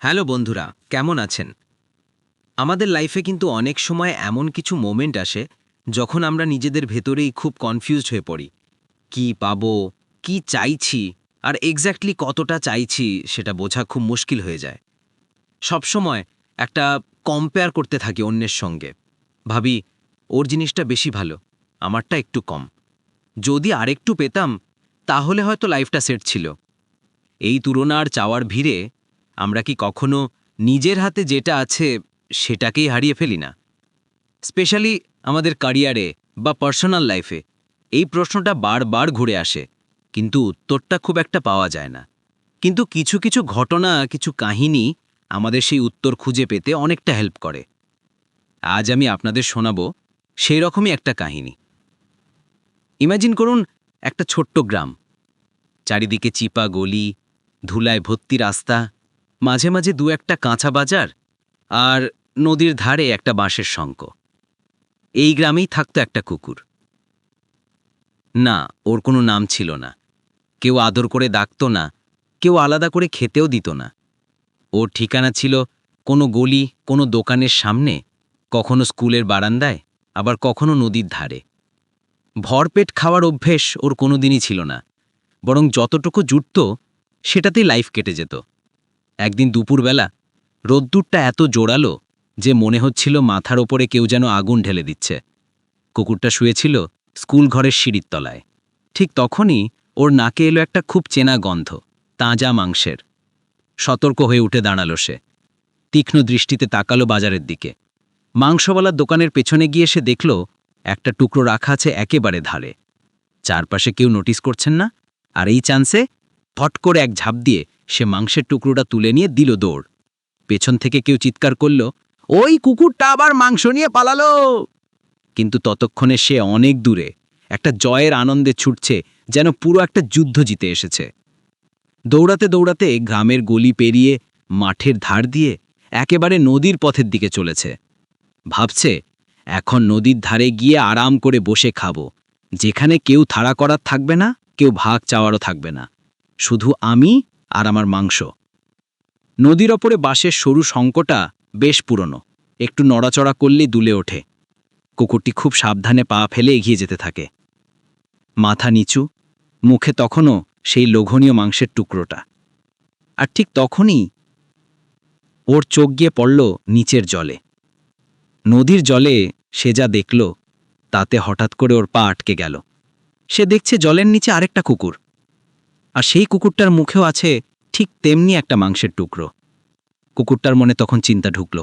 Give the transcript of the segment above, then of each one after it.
Hello বন্ধুরা, কেমন আছেন? আমাদের লাইফে কিন্তু অনেক সময় এমন কিছু মোমেন্ট আসে যখন আমরা নিজেদের ভেতরেই খুব কনফিউজড হয়ে পড়ি। কি পাবো, কি চাইছি, আর এক্স্যাক্টলি কতটা চাইছি সেটা বোঝা খুব মুশকিল হয়ে যায়। সবসময় একটা কম্পেয়ার করতে থাকি অন্যের সঙ্গে। ভাবি, ওর জিনিসটা বেশি ভালো, আমারটা একটু কম। যদি আরেকটু পেতাম, তাহলে হয়তো লাইফটা সেট ছিল। এই তুলনার চাওয়ার ভিড়ে আমরা কি কখনো নিজের হাতে যেটা আছে সেটাকেই হারিয়ে ফেলি না? স্পেশালি আমাদের ক্যারিয়ারে বা পার্সোনাল লাইফে এই প্রশ্নটা বারবার ঘুরে আসে, কিন্তু উত্তরটা খুব একটা পাওয়া যায় না। কিন্তু কিছু কিছু ঘটনা, কিছু কাহিনী আমাদের সেই উত্তর খুঁজে পেতে অনেকটা হেল্প করে। আজ আমি আপনাদের শোনাব সেই রকমই একটা কাহিনী। ইমাজিন করুন একটা ছোট্ট গ্রাম। চারিদিকে চিপা গলি, ধুলায় ভর্তি রাস্তা মাঝে মাঝে দু একটা কাঁচা বাজার আর নদীর ধারে একটা বাঁশের শঙ্ক এই গ্রামেই থাকতো একটা কুকুর। না, ওর কোনো নাম ছিল না। কেউ আদর করে ডাকত না, কেউ আলাদা করে খেতেও দিত না। ওর ঠিকানা ছিল কোনো গলি, কোনো দোকানের সামনে, কখনো স্কুলের বারান্দায়, আবার কখনো নদীর ধারে। ভরপেট খাওয়ার অভ্যেস ওর কোনোদিনই ছিল না, বরং যতটুকু জুটত, সেটাতেই লাইফ কেটে যেত। একদিন দুপুরবেলা রোদ্দুরটা এত জোরালো যে মনে হচ্ছিল মাথার ওপরে কেউ যেন আগুন ঢেলে দিচ্ছে। কুকুরটা শুয়েছিল স্কুল ঘরের সিঁড়ির তলায়। ঠিক তখনই ওর নাকে এলো একটা খুব চেনা গন্ধ, তাজা মাংসের। সতর্ক হয়ে উঠে দাঁড়াল সে। তীক্ষ্ণ দৃষ্টিতে তাকালো বাজারের দিকে। মাংসওয়ালার দোকানের পেছনে গিয়ে সে দেখল, একটা টুকরো রাখা আছে একেবারে ধারে। চারপাশে কেউ নোটিস করছেন না? আর এই চান্সে ফট করে এক ঝাঁপ দিয়ে সে মাংসের টুকরোটা তুলে নিয়ে দিল দৌড়। পেছন থেকে কেউ চিৎকার করল, ওই কুকুরটা আবার মাংস নিয়ে পালালো! কিন্তু ততক্ষণে সে অনেক দূরে, একটা জয়ের আনন্দে ছুটছে, যেন পুরো একটা যুদ্ধ জিতে এসেছে। দৌড়াতে দৌড়াতে গ্রামের গলি পেরিয়ে, মাঠের ধার দিয়ে একেবারে নদীর পথের দিকে চলেছে। ভাবছে, এখন নদীর ধারে গিয়ে আরাম করে বসে খাব। যেখানে কেউ থাড়া করার থাকবে না, কেউ ভাগ চাওয়ারও থাকবে না। শুধু আমি আর আমার মাংস। নদীর ওপরে বাঁশের সরু শঙ্কটা বেশ পুরনো। একটু নড়াচড়া করলেই দুলে ওঠে। কুকুরটি খুব সাবধানে পা ফেলে এগিয়ে যেতে থাকে। মাথা নিচু, মুখে তখনও সেই লোভনীয় মাংসের টুকরোটা। আর ঠিক তখনই ওর চোখ গিয়ে পড়ল নিচের জলে। নদীর জলে সে যা দেখল, তাতে হঠাৎ করে ওর পা আটকে গেল। সে দেখছে জলের নিচে আরেকটা কুকুর। আর সেই কুকুরটার মুখেও আছে ঠিক তেমনি একটা মাংসের টুকরো। কুকুরটার মনে তখন চিন্তা ঢুকল,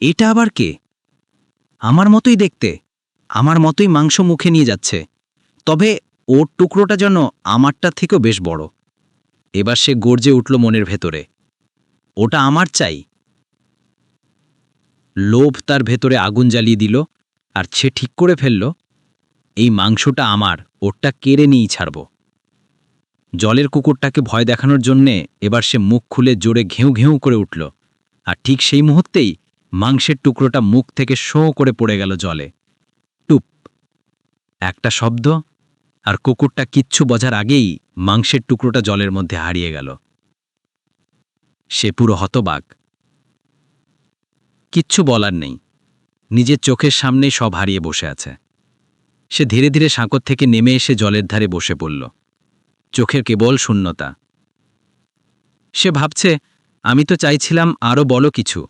এটা আবার কে? আমার মতোই দেখতে, আমার মতোই মাংস মুখে নিয়ে যাচ্ছে। তবে ওর টুকরোটা যেন আমারটার থেকেও বেশ বড়। এবার সে গর্জে উঠল মনের ভেতরে, ওটা আমার চাই। লোভ তার ভেতরে আগুন জ্বালিয়ে দিল আর সে ঠিক করে ফেলল, এই মাংসটা আমার, ওরটা কেড়ে নিয়েই ছাড়ব। জলের কুকুরটাকে ভয় দেখানোর জন্যে এবার সে মুখ খুলে জোরে ঘেউ ঘেউ করে উঠল। আর ঠিক সেই মুহূর্তেই মাংসের টুকরোটা মুখ থেকে শো করে পড়ে গেল জলে। টুপ। একটা শব্দ, আর কুকুরটা কিচ্ছু বোঝার আগেই মাংসের টুকরোটা জলের মধ্যে হারিয়ে গেল। সে পুরো হতবাক। কিচ্ছু বলার নেই। নিজের চোখের সামনেই সব হারিয়ে বসে আছে। সে ধীরে ধীরে সাঁকর থেকে নেমে এসে জলের ধারে বসে পড়ল। চোখের কেবল শূন্যতা। সে ভাবছে, আমি তো চাইছিলাম আরও বলো কিছু।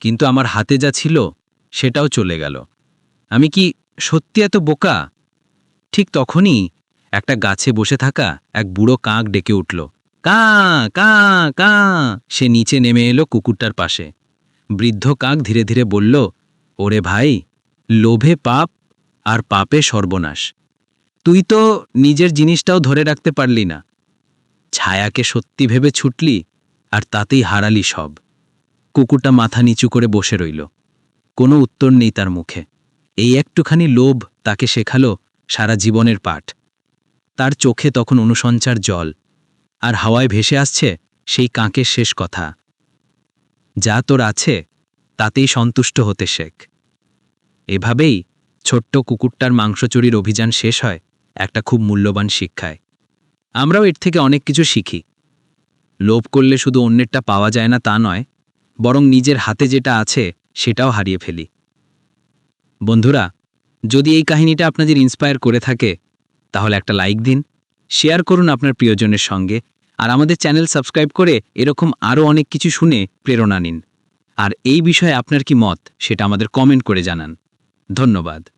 কিন্তু আমার হাতে যা ছিল, সেটাও চলে গেল। আমি কি সত্যি এত বোকা? ঠিক তখনই একটা গাছে বসে থাকা এক বুড়ো কাক ডেকে উঠল। কা কা কা! সে নিচে নেমে এলো কুকুরটার পাশে। বৃদ্ধ কাক ধীরে ধীরে বলল, ওরে ভাই, লোভে পাপ আর পাপে সর্বনাশ। তুই তো নিজের জিনিসটাও ধরে রাখতে পারলি না। ছায়াকে সত্যি ভেবে ছুটলি আর তাতেই হারালি সব। কুকুরটা মাথা নিচু করে বসে রইল। কোনো উত্তর নেই তার মুখে। এই একটুখানি লোভ তাকে শেখালো সারা জীবনের পাঠ। তার চোখে তখন অনুসঞ্চার জল, আর হাওয়ায় ভেসে আসছে সেই কাঁকের শেষ কথা। যা তোর আছে, তাতেই সন্তুষ্ট হতে শেখ। এভাবেই ছোট্ট কুকুরটার মাংস চুরির অভিযান শেষ হয়। একটা খুব মূল্যবান শিক্ষায়। আমরাও এর থেকে অনেক কিছু শিখি। লোভ করলে শুধু অন্যেরটা পাওয়া যায় না তা নয়, বরং নিজের হাতে যেটা আছে সেটাও হারিয়ে ফেলি। বন্ধুরা, যদি এই কাহিনীটা আপনাদের ইন্সপায়ার করে থাকে, তাহলে একটা লাইক দিন শেয়ার করুন আপনার প্রিয়জনের সঙ্গে, আর আমাদের চ্যানেল সাবস্ক্রাইব করে এরকম আরও অনেক কিছু শুনে প্রেরণা নিন। আর এই বিষয়ে আপনার কি মত, সেটা আমাদের কমেন্ট করে জানান। ধন্যবাদ।